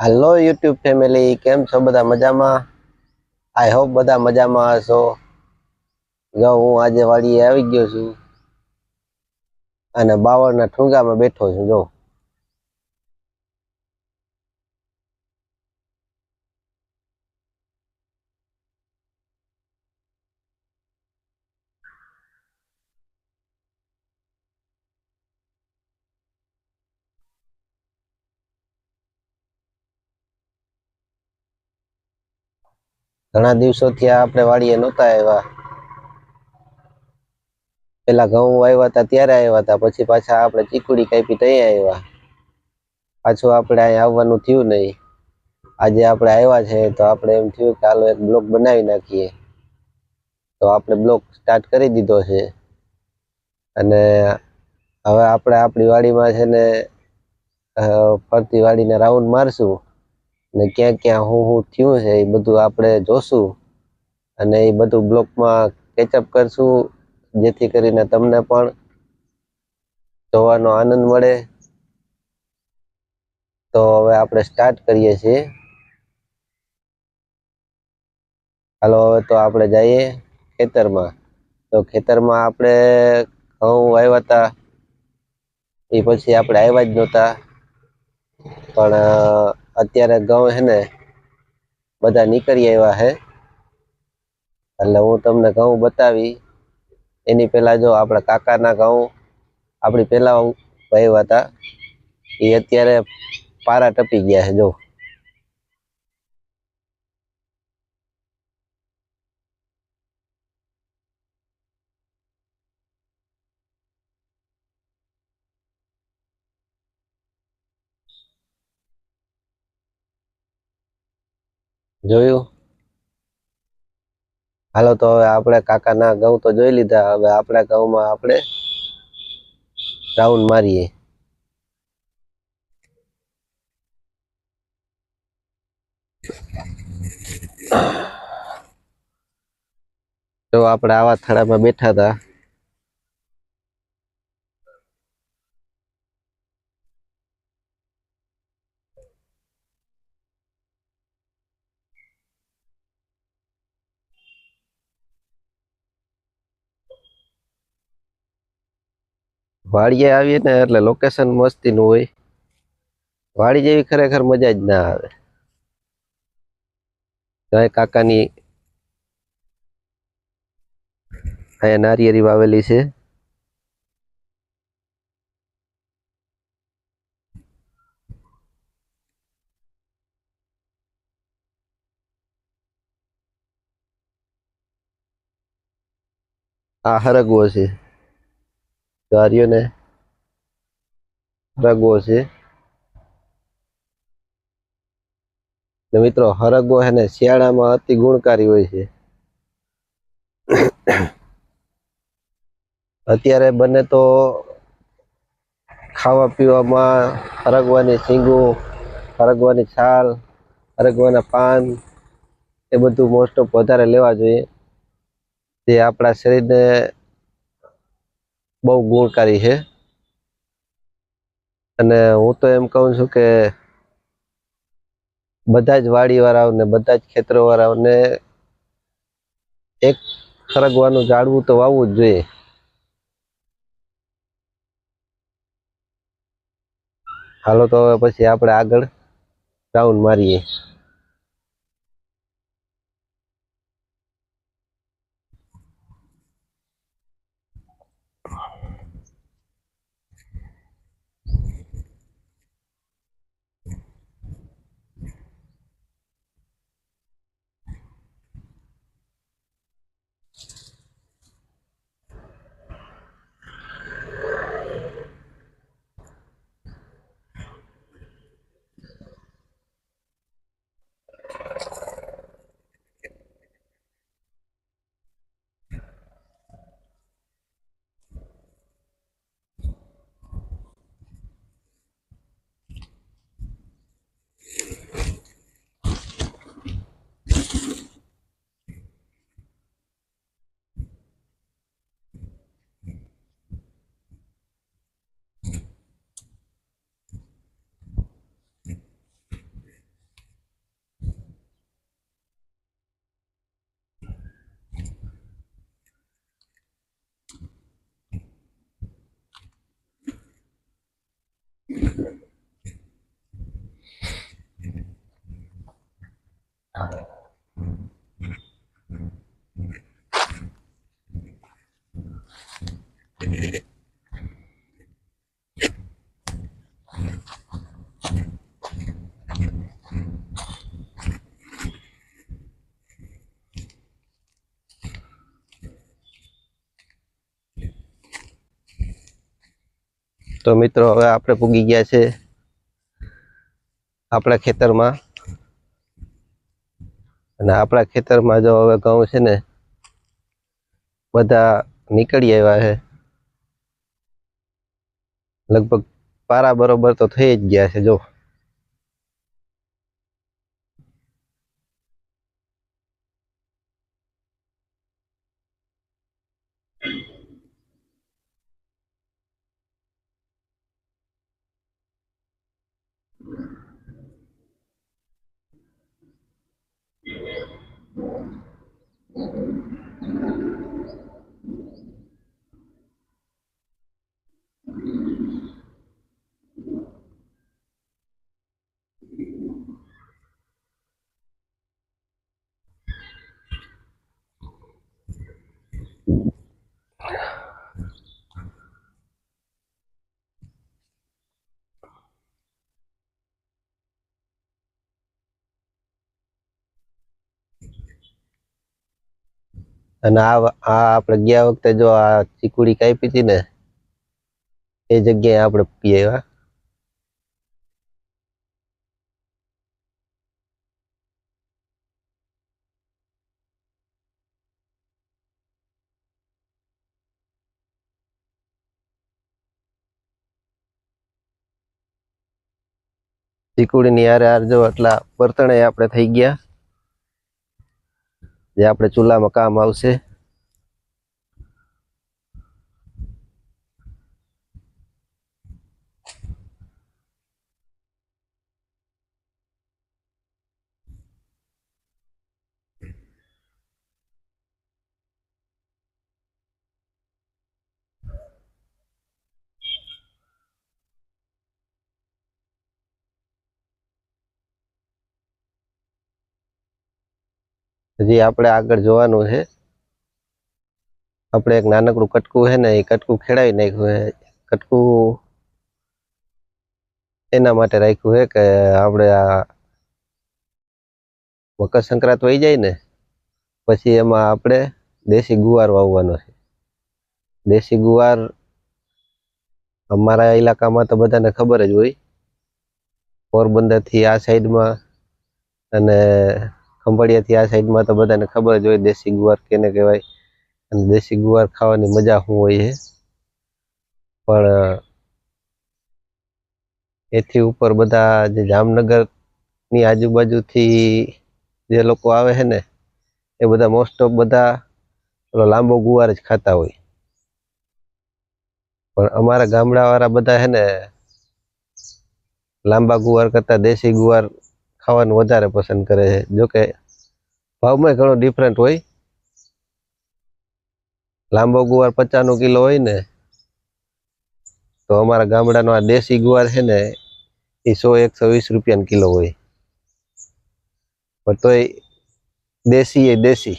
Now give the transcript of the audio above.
હાલો YouTube family કેમ છો બધા મજામાં? આઈ હોપ બધા મજામાં હશો. જો હું આજે વાડીએ આવી ગયો છું અને બાવળના ઠુંગામાં બેઠો છું, જો. ઘણા દિવસોથી આપણે વાડીએ નહોતા આવ્યા. પેલા ઘઉં આવ્યા હતા, ત્યારે આવ્યા હતા. પછી પાછા આપણે ચીકુડી કાપી ત્યાં આવ્યા. પાછું આપણે અહીંયા આવવાનું થયું નહીં. આજે આપણે આવ્યા છે તો આપણે એમ થયું કે હાલો એક બ્લોક બનાવી નાખીએ. તો આપણે બ્લોક સ્ટાર્ટ કરી દીધો છે. અને હવે આપણે આપણી વાડીમાં છે ને ફરતી વાડીને રાઉન્ડ મારશું. ને ક્યાં ક્યાં હું હું થયું છે એ બધું આપણે જોશું. અને એ બધું બ્લોગમાં કેચઅપ કરશું, જેથી કરીને તમને પણ જોવાનો આનંદ મળે. તો હવે આપણે સ્ટાર્ટ કરીએ છીએ. હાલો, હવે તો આપણે જઈએ ખેતરમાં. તો ખેતરમાં આપણે ઘઉં આવ્યા હતા. એ પછી આપણે આવ્યા જ નહોતા. પણ અત્યારે ઘઉં છે ને બધા નીકળી આવ્યા છે એટલે હું તમને ઘઉં બતાવી, એની પહેલાં જો આપણા કાકાના ઘઉં આપણી પહેલાં વાવ્યા હતા, એ અત્યારે પારા ટપી ગયા છે જો. જોયું? હાલો, તો હવે આપણે કાકાના ઘઉં તો જોઈ લીધા, હવે આપણા ઘઉંમાં આપણે રાઉન્ડ મારીએ. તો આપણે આવા થડામાં બેઠા હતા. વાડીએ આવીએ ને એટલે લોકેશન મસ્તીનું હોય. વાડી જેવી ખરેખર મજા જ ના આવે. જય કાકાની અહીંયા નારિયેરી વાવેલી છે. આ હરગવો છે. કાર્યો ને હરગવો છે. મિત્રો, હરગવો છે ને શિયાળામાં અતિ ગુણકારી હોય છે. અત્યારે બને તો ખાવા પીવામાં હરગવાની શીંગું હરગવાની છાલ, હરગવાના પાન એ બધું મોસ્ટ ઓફ વધારે લેવા જોઈએ. જે આપણા શરીરને બહુ ગુણકારી છે. અને હું તો એમ કહું છું કે બધા જ વાડીવાળાઓને, બધા જ ખેતરોવાળાઓને એક ખરગવાનું ઝાડવું તો વાવવું જ જોઈએ. હાલો તો હવે પછી આપણે આગળ રાઉન્ડ મારીએ. તો મિત્રો, હવે આપણે પૂગી ગયા છે આપણા ખેતરમાં. અને આપણા ખેતરમાં જો હવે ઘઉં છે ને, બધા નીકળી આવ્યા છે. લગભગ પારા બરોબર તો થઈ જ ગયા છે જો. અને આ આ આપણે ગયા વખતે જો આ ચીકુડી કાપી હતી ને, એ જગ્યાએ આપણે પી ચીકુડી ચીકુડીની હારે હાર જો એટલા બર્તણે આપણે થઈ ગયા. જે આપણે ચૂલામાં કામ આવશે. હજી આપણે આગળ જોવાનું છે. આપણે એક નાનકડું કટકું છે ને, એ કટકું ખેડાવી નાખ્યું છે. કટકું એના માટે રાખ્યું છે કે આપણે આ મકર સંક્રાંત વહી જાય ને, પછી એમાં આપણે દેશી ગુવાર વાવવાનો છે. દેશી ગુવાર અમારા ઇલાકામાં તો બધાને ખબર જ હોય. પોરબંદરથી આ સાઈડમાં અને ખંભાળિયાથી આ સાઈડમાં તો બધાને ખબર જ હોય, દેશી ગુવાર કેને કહેવાય. અને દેશી ગુવાર ખાવાની મજા શું હોય છે? પણ એથી ઉપર બધા જે જામનગરની આજુબાજુથી જે લોકો આવે છે ને, એ બધા મોસ્ટ ઓફ બધા પેલો લાંબો ગુવાર જ ખાતા હોય. પણ અમારા ગામડાવાળા બધા છે ને, લાંબા ગુવાર કરતાં દેશી ગુવાર ખાવાનું વધારે પસંદ કરે છે. જોકે ભાવમાં ઘણો ડિફરન્ટ હોય. લાંબો ગુવાર પચાસનો કિલો હોય ને, તો અમારા ગામડાનો આ દેશી ગુવાર છે ને, એ સો એકસો વીસ રૂપિયાનો કિલો હોય. પણ તોય દેશી એ દેશી.